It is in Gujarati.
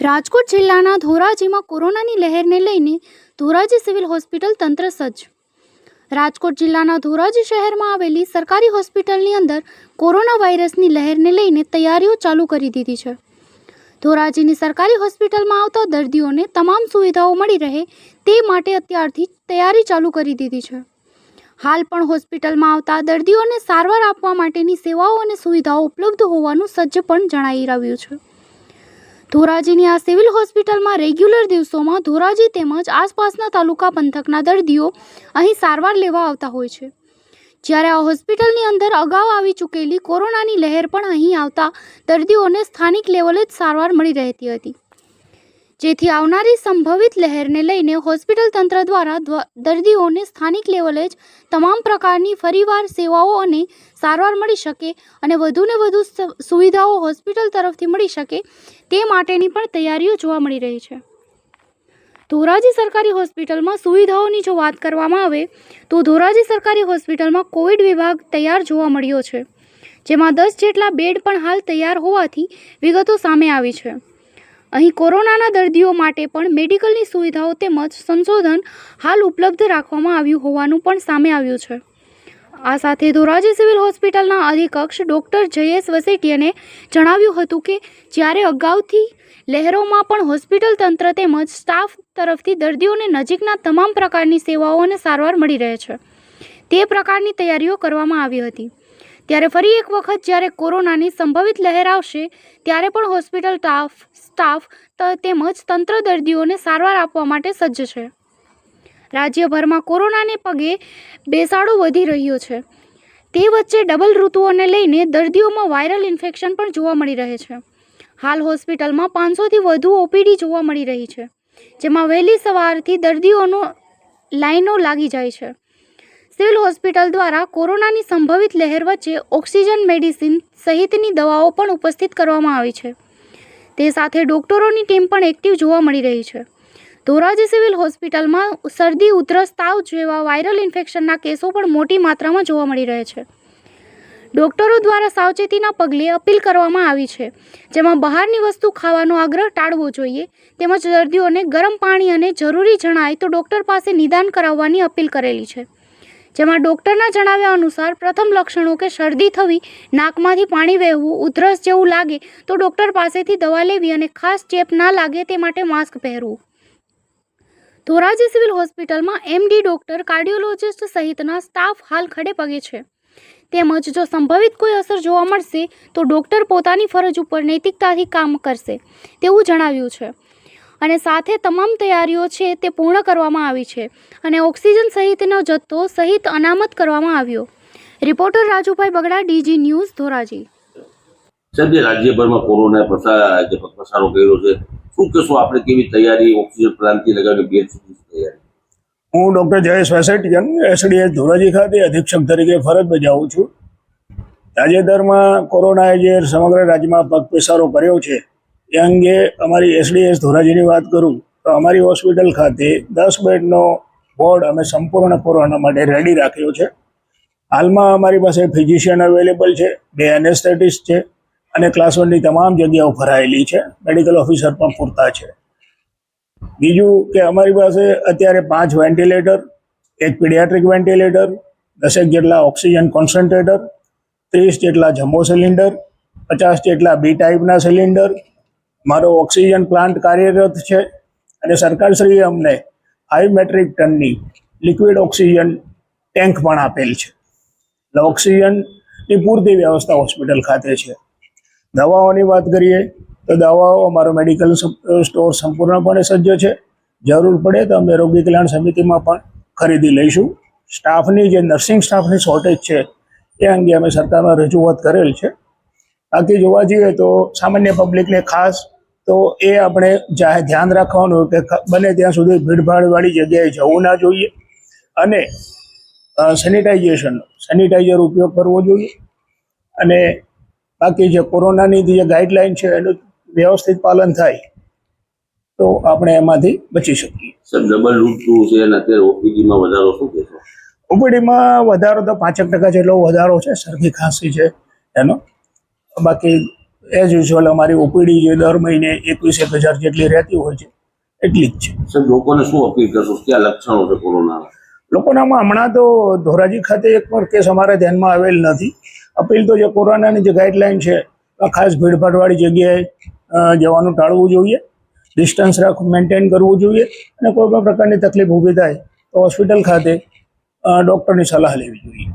રાજકોટ જિલ્લાના ધોરાજીમાં કોરોનાની લહેરને લઈને ધોરાજી સિવિલ હોસ્પિટલ તંત્ર સજ્જ. રાજકોટ જિલ્લાના ધોરાજી શહેરમાં આવેલી સરકારી હોસ્પિટલની અંદર કોરોના વાયરસની લહેરને લઈને તૈયારીઓ ચાલુ કરી દીધી છે. ધોરાજીની સરકારી હોસ્પિટલમાં આવતા દર્દીઓને તમામ સુવિધાઓ મળી રહે તે માટે અત્યારથી તૈયારી ચાલુ કરી દીધી છે. હાલ પણ હોસ્પિટલમાં આવતા દર્દીઓને સારવાર આપવા માટેની સેવાઓ અને સુવિધાઓ ઉપલબ્ધ હોવાનું સજ્જ પણ જણાઈ રહ્યું છે. ધોરાજીની આ સિવિલ હોસ્પિટલમાં રેગ્યુલર દિવસોમાં ધોરાજી તેમજ આસપાસના તાલુકા પંથકના દર્દીઓ અહીં સારવાર લેવા આવતા હોય છે. જ્યારે આ હોસ્પિટલની અંદર અગાઉ આવી ચૂકેલી કોરોનાની લહેર પણ અહીં આવતા દર્દીઓને સ્થાનિક લેવલે જ સારવાર મળી રહેતી હતી. જેથી આવનારી સંભવિત લહેરને લઈને હોસ્પિટલ તંત્ર દ્વારા દર્દીઓને સ્થાનિક લેવલે જ તમામ પ્રકારની ફરીવાર સેવાઓ અને સારવાર મળી શકે અને વધુને વધુ સુવિધાઓ હોસ્પિટલ તરફથી મળી શકે તે માટેની પણ તૈયારીઓ જોવા મળી રહી છે. ધોરાજી સરકારી હોસ્પિટલમાં સુવિધાઓની જો વાત કરવામાં આવે, તો ધોરાજી સરકારી હોસ્પિટલમાં કોવિડ વિભાગ તૈયાર જોવા મળ્યો છે, જેમાં દસ જેટલા બેડ પણ હાલ તૈયાર હોવાથી વિગતો સામે આવી છે. અહીં કોરોનાના દર્દીઓ માટે પણ મેડિકલની સુવિધાઓ તેમજ સંશોધન હાલ ઉપલબ્ધ રાખવામાં આવ્યું હોવાનું પણ સામે આવ્યું છે. આ સાથે ધોરાજી સિવિલ હોસ્પિટલના અધિકક્ષ ડૉક્ટર જયેશ વસેટિયાને જણાવ્યું હતું કે જ્યારે અગાઉથી લહેરોમાં પણ હોસ્પિટલ તંત્ર તેમજ સ્ટાફ તરફથી દર્દીઓને નજીકના તમામ પ્રકારની સેવાઓ અને સારવાર મળી રહે છે. તે પ્રકારની તૈયારીઓ કરવામાં આવી હતી. ત્યારે ફરી એક વખત જ્યારે કોરોનાની સંભવિત લહેર આવશે, ત્યારે પણ હોસ્પિટલ સ્ટાફ સ્ટાફ તેમજ તંત્ર દર્દીઓને સારવાર આપવા માટે સજ્જ છે. રાજ્યભરમાં કોરોનાને પગે બેસાડો વધી રહ્યો છે. તે વચ્ચે ડબલ ઋતુઓને લઈને દર્દીઓમાં વાયરલ ઇન્ફેક્શન પણ જોવા મળી રહે છે. હાલ હોસ્પિટલમાં પાંચસોથી વધુ ઓપીડી જોવા મળી રહી છે, જેમાં વહેલી સવારથી દર્દીઓનો લાઈનો લાગી જાય છે. સિવિલ હોસ્પિટલ દ્વારા કોરોનાની સંભવિત લહેર વચ્ચે ઓક્સિજન મેડિસિન સહિતની દવાઓ પણ ઉપસ્થિત કરવામાં આવી છે. તે સાથે ડોક્ટરોની ટીમ પણ એક્ટિવ જોવા મળી રહી છે. ધોરાજી સિવિલ હોસ્પિટલમાં શરદી, ઉધરસ, તાવ જેવા વાયરલ ઇન્ફેક્શનના કેસો પણ મોટી માત્રામાં જોવા મળી રહે છે. ડોક્ટરો દ્વારા સાવચેતીના પગલે અપીલ કરવામાં આવી છે, જેમાં બહારની વસ્તુ ખાવાનો આગ્રહ ટાળવો જોઈએ, તેમજ દર્દીઓને ગરમ પાણી અને જરૂરી જણાય તો ડૉક્ટર પાસે નિદાન કરાવવાની અપીલ કરેલી છે. જેમાં ડૉક્ટરના જણાવ્યા અનુસાર પ્રથમ લક્ષણો કે શરદી થવી, નાકમાંથી પાણી વહેવું, ઉધરસ જેવું લાગે તો ડૉક્ટર પાસેથી દવા લેવી અને ખાસ ચેપ ના લાગે તે માટે માસ્ક પહેરવું. ધોરાજી સિવિલ હોસ્પિટલમાં એમડી ડૉક્ટર કાર્ડિયોલોજિસ્ટ સહિતના સ્ટાફ હાલ ખડે પગે છે. તેમજ જો સંભવિત કોઈ અસર જોવા મળશે તો ડૉક્ટર પોતાની ફરજ ઉપર નૈતિકતાથી કામ કરશે તેવું જણાવ્યું છે. અને સાથે તમામ તૈયારીઓ છે તે પૂર્ણ કરવામાં આવી છે અને ઓક્સિજન સહિતનો જથ્થો સહિત અનામત કરવામાં આવ્યો. Reporter Rajubhai Bagda DG news Dhoraji. સાહેબ જે રાજ્યભરમાં કોરોના પ્રસાર જે પ્રસારો કર્યો છે શું કહેશો આપણે કેવી તૈયારી ઓક્સિજન પ્લાન્ટથી લગાવીને તૈયારી? હું ડૉક્ટર જયેશ વેસેટિયન એસડીએસ ધોરાજી ખાતે અધિક્ષક તરીકે ફરજ બજાવું છું. તાજેતરમાં કોરોનાએ જે સમગ્ર રાજ્યમાં પગપેસારો કર્યો છે એ અંગે અમારી એસડીએસ ધોરાજીની વાત કરું, તો અમારી હોસ્પિટલ ખાતે દસ બેડનો વોર્ડ અમે સંપૂર્ણ કોરોના માટે રેડી રાખ્યો છે. હાલમાં અમારી પાસે ફિઝિશિયન અવેલેબલ છે, બે એનેસ્થેટિસ્ટ છે અને ક્લાસ તમામ જગ્યાઓ ભરાયેલી છે, મેડિકલ ઓફિસર પણ પૂરતા છે. બીજું કે અમારી પાસે અત્યારે પાંચ વેન્ટિલેટર, એક પીડિયાટ્રિક વેન્ટિલેટર, દસેક જેટલા ઓક્સિજન કોન્સન્ટ્રેટર, ત્રીસ જેટલા જમ્બો સિલિન્ડર, પચાસ જેટલા બી ટાઈપના સિલિન્ડર મારો ઓક્સિજન પ્લાન્ટ કાર્યરત છે અને સરકારશ્રીએ અમને હાઈ મેટ્રિક ટનની લિક્વિડ ઓક્સિજન ટેન્ક પણ આપેલ છે. ઓક્સિજનની પૂરતી વ્યવસ્થા હોસ્પિટલ ખાતે છે. દવાઓની વાત કરીએ તો દવાઓ અમારો મેડિકલ સ્ટોર સંપૂર્ણપણે સજ્જ છે. જરૂર પડે તો અમે રોગી કલ્યાણ સમિતિમાં પણ ખરીદી લઈશું. સ્ટાફની જે નર્સિંગ સ્ટાફની શોર્ટેજ છે, એ અંગે અમે સરકારમાં રજૂઆત કરેલ છે. બાકી જોવા જઈએ તો સામાન્ય પબ્લિકને ખાસ તો એ આપણે ધ્યાન રાખવાનું કે બને ત્યાં સુધી ભીડભાડવાળી જગ્યાએ જવું ના જોઈએ અને સેનિટાઇઝેશન સેનિટાઈઝર ઉપયોગ કરવો જોઈએ અને બાકી જે કોરોનાની જે ગાઈડલાઈન છે એનું વ્યવસ્થિત પાલન થાય તો આપણે એમાંથી બચી શકીએ. સાહેબ ડબલ છે અને અત્યારે ઓપીડીમાં વધારો શું કહેશો? ઓપીડીમાં વધારો તો પાંચેક ટકા જેટલો વધારો છે શરદી ખાંસી છે એનો. બાકી એઝ યુઝ્યુઅલ અમારી ઓપીડી જે દર મહિને એકવીસ એક હજાર જેટલી રહેતી હોય છે એટલી જ છે. સર લોકોને શું અપીલ કરશો? ક્યાં લક્ષણો છે કોરોનાના? લોકોનામાં હમણાં તો ધોરાજી ખાતે એક પણ કેસ અમારા ધ્યાનમાં આવેલ નથી. અપીલ તો જે કોરોનાની જે ગાઈડલાઈન છે ખાસ ભીડભાડવાળી જગ્યાએ જવાનું ટાળવું જોઈએ. ડિસ્ટન્સ રાખ મેન્ટેન કરવું જોઈએ. અને કોઈ પણ પ્રકારની તકલીફ ઊભી થાય તો હોસ્પિટલ ખાતે ડૉક્ટરની સલાહ લેવી જોઈએ.